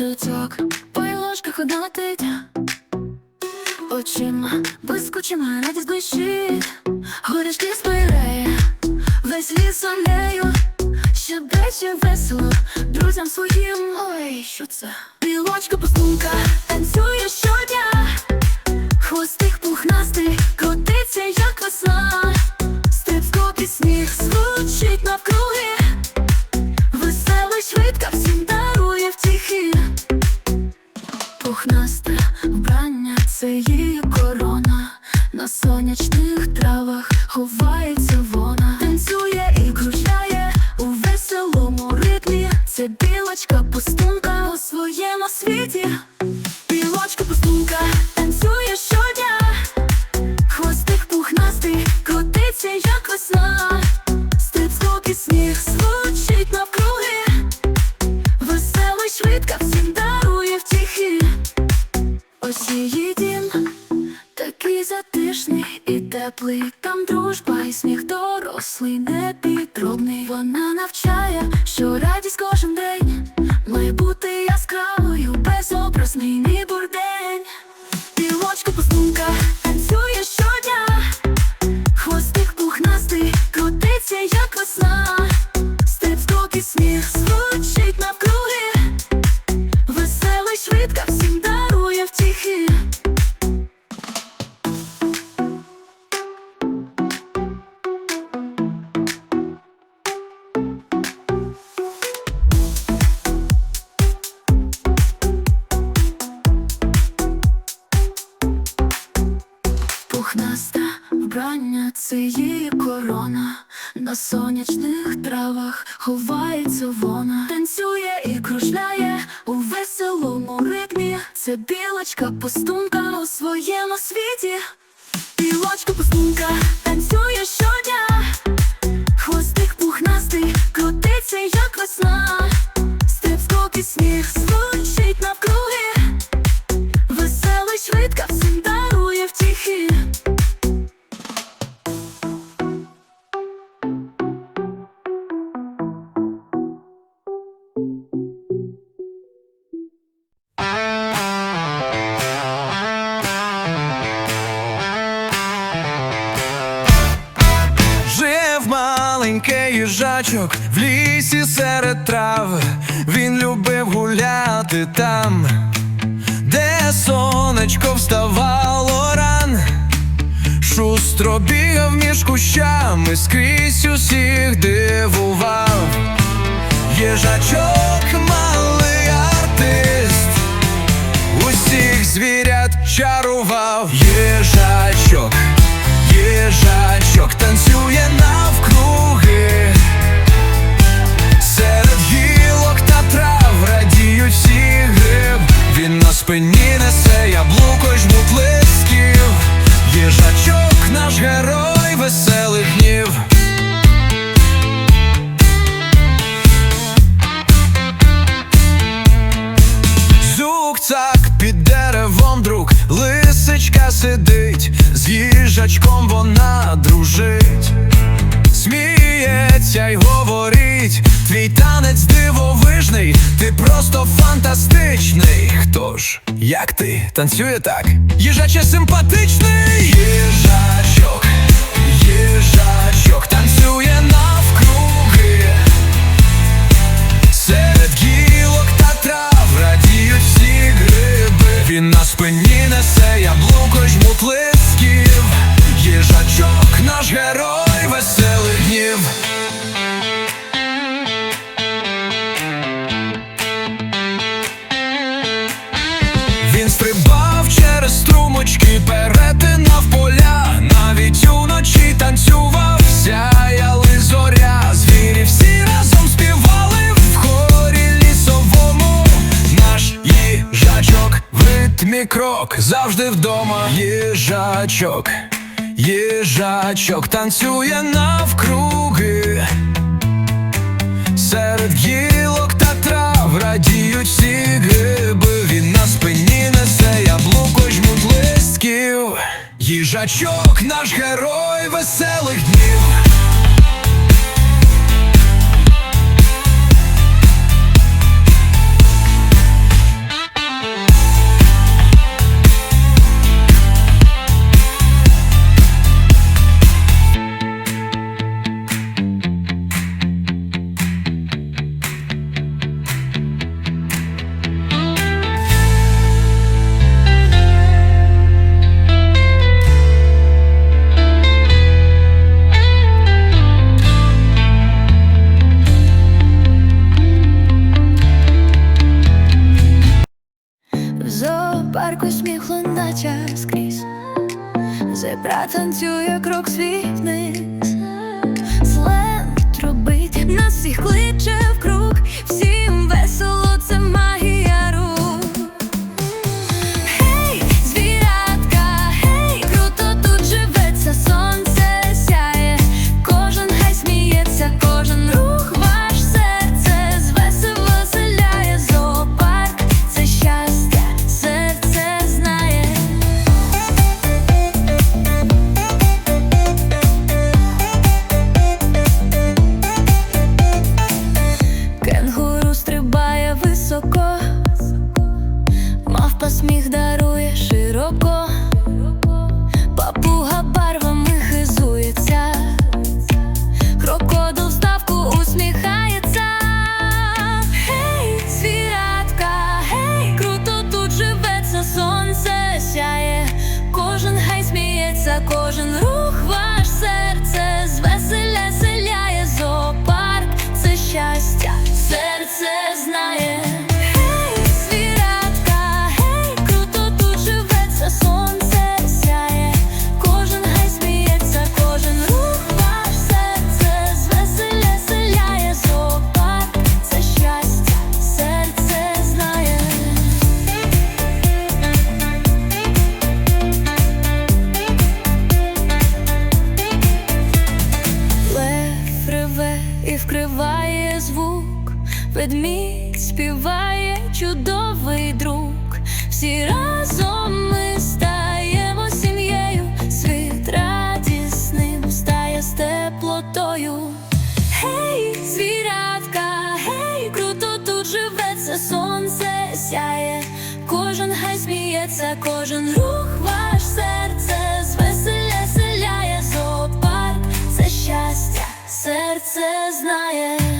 Тицок, ложка ходатить Очима блискучими радість блищить. Горішки збирає Весь ліс алею Щебече весело Друзям своїм. Ой, що це? Білочка пустунка Танцює щодня. Хвостик пухнастий Крутиться, як весна. Скок і сніг Звучить навкруги Пухнаста вбрання це її корона. На сонячних травах ховається вона. Танцює і кружляє у веселому ритмі. Це білочка пустунка у своєму світі. Білочка пустунка танцює щодня маленький їжачок в лісі серед трав. Він любив гуляти там, де сонечко вставало ран. Шустро бігав між кущами, скрізь усіх дивував. Їжачок малий артист, усіх звірят чарував. Їжачок, спині несе яблуко жмут лисків. Їжачок наш герой веселих днів. Зюк-цак під деревом друг, лисичка сидить, з їжачком вона дружить, сміється й просто фантастичний. Хто ж, як ти, танцює так? Їжаче симпатичний, їжачок, їжачок танцює навкруги. Серед гілок та трав радіють всі гриби. Він на спині несе яблуко жмут. Їжачок наш герой веселих днів. Крок завжди вдома. Їжачок, їжачок танцює навкруги. Серед гілок та трав радіють всі гриби. Він на спині несе яблуко й жмут листків. Їжачок наш герой веселих днів. Сміється, кожен рух ваш серце чудовий друг. Всі разом ми стаємо сім'єю, світ радісним стає з теплотою. Гей, звірятка, гей, круто тут живеться, сонце сяє, кожен хай сміється, кожен рух ваш серце звеселя селяє зоопарк, це щастя, серце знає.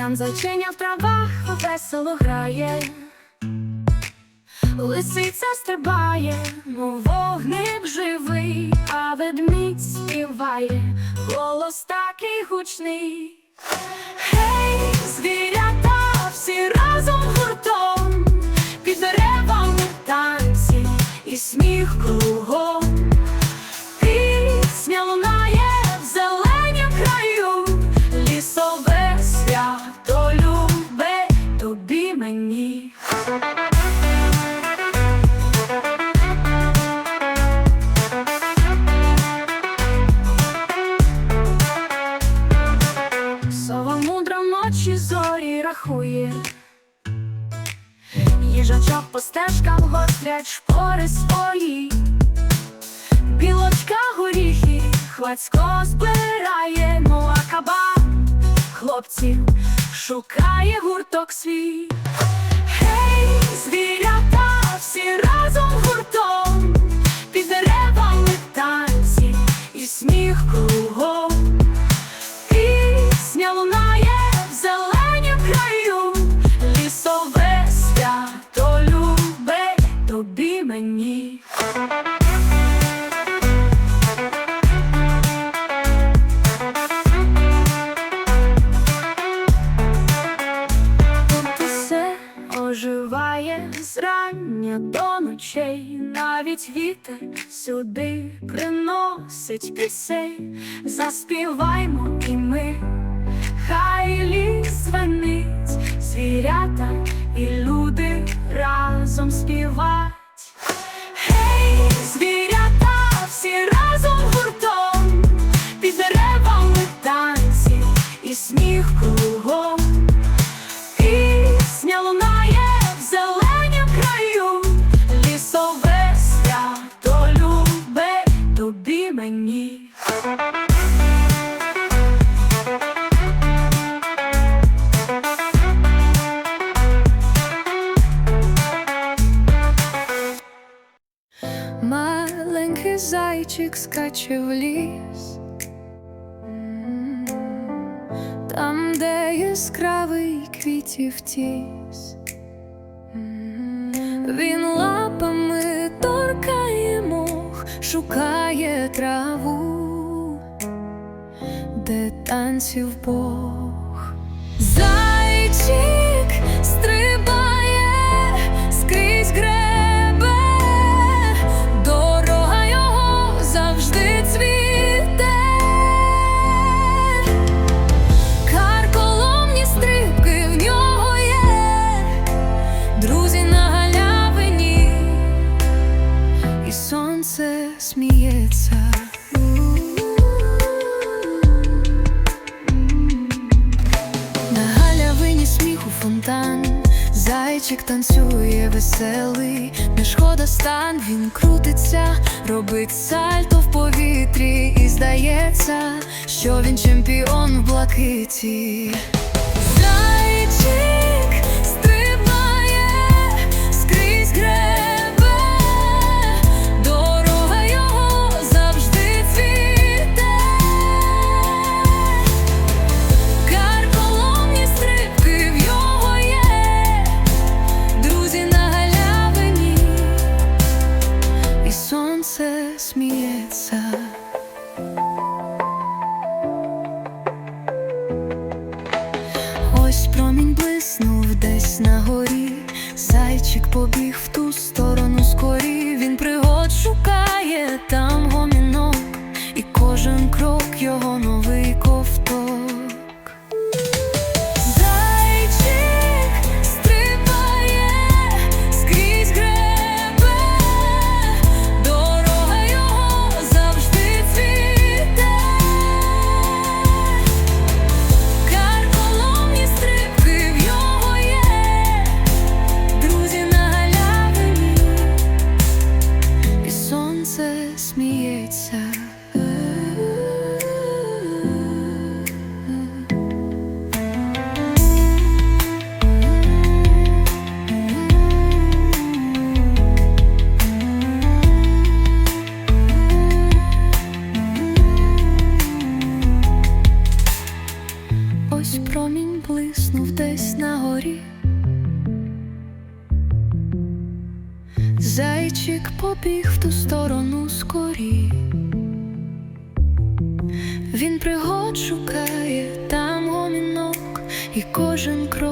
Там зайчиня в травах весело грає, лисиця стрибає, мов вогник живий, а ведмідь співає, голос такий гучний. Гей, звірята, всі разом гуртом, під деревами танці і сміх кругом. Стежкам гострять шпори свої. Білочка горіхи, хвацько збирає, ну а кабан хлопців шукає гурток свій. Гей, звірята, оживає зрання до ночей, навіть вітер сюди приносить пісень, заспіваймо і ми, хай ліс звенить, звірята і люди разом співать. Гей, звірята, всі разом гуртом, під деревами танці і сміх кругом. зайчик скаче в ліс, там, де яскравий квітів тіс, він лапами торкає мох, шукає траву, де танців Бог. Зайчик зайчик танцює веселий, не шкода стан, він крутиться, робить сальто в повітрі, і здається, що він чемпіон в блакиті. Зайчик побіг в ту сторону скорі, він пригод шукає там гомінок і кожен крок.